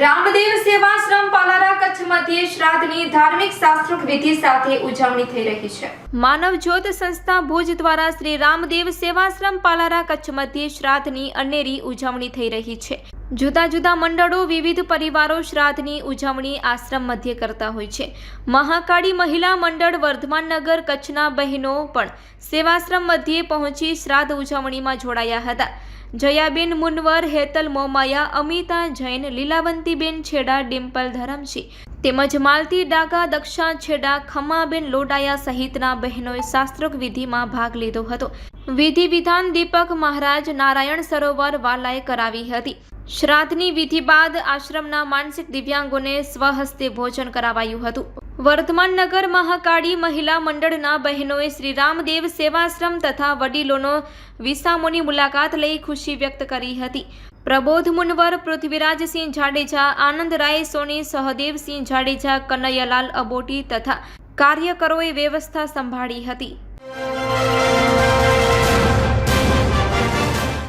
રામદેવ સેવાશ્રમ પાલારા કચ્છ મધ્યે શ્રાદ્ધની ધાર્મિક શાસ્ત્રોક વિધિ સાથે ઉજવણી થઈ રહી છે. માનવ જ્યોત સંસ્થા ભુજ દ્વારા શ્રી રામદેવ સેવાશ્રમ પાલારા કચ્છ મધ્યે શ્રાદ્ધની અનેરી ઉજવણી થઈ રહી છે. જુદા જુદા મંડળો, વિવિધ પરિવારો શ્રાદ્ધની ઉજવણી આશ્રમ મધ્યે કરતા હોય છે. મહાકાળી મહિલા મંડળ, વર્ધમાન નગર, કચ્છના બહેનો પણ સેવાશ્રમ મધ્યે પહોંચી શ્રાદ્ધ ઉજવણીમાં જોડાયા હતા. જયાબેન મુનવર, હેતલ મોમાયા, અમિતા જૈન, લીલાવંતીબેન છેડા, ડિમ્પલ ધરમસિંહ તેમજ માલતી ડાગા દક્ષા છેડા, ખમાબેન લોડાયા સહિતના બહેનોએ શાસ્ત્રોક વિધિમાં ભાગ લીધો હતો. વિધિ વિધાન દીપક મહારાજ નારાયણ સરોવર વાલાએ કરાવી હતી. શ્રાદ્ધની વિધિ બાદ આશ્રમના માનસિક દિવ્યાંગોને સ્વહસ્તે ભોજન કરાવાયું હતું. વર્ધમાન નગર મહાકાળી મહિલા મંડળના બહેનોએ શ્રી રામદેવ સેવાશ્રમ તથા વડીલોનો વિસામોની મુલાકાત લઈ ખુશી વ્યક્ત કરી હતી. પ્રબોધ મુનવર, પૃથ્વીરાજસિંહ જાડેજા આનંદરાય સોની સહદેવસિંહ જાડેજા, કનૈયાલાલ અબોટી તથા કાર્યકરોએ વ્યવસ્થા સંભાળી હતી.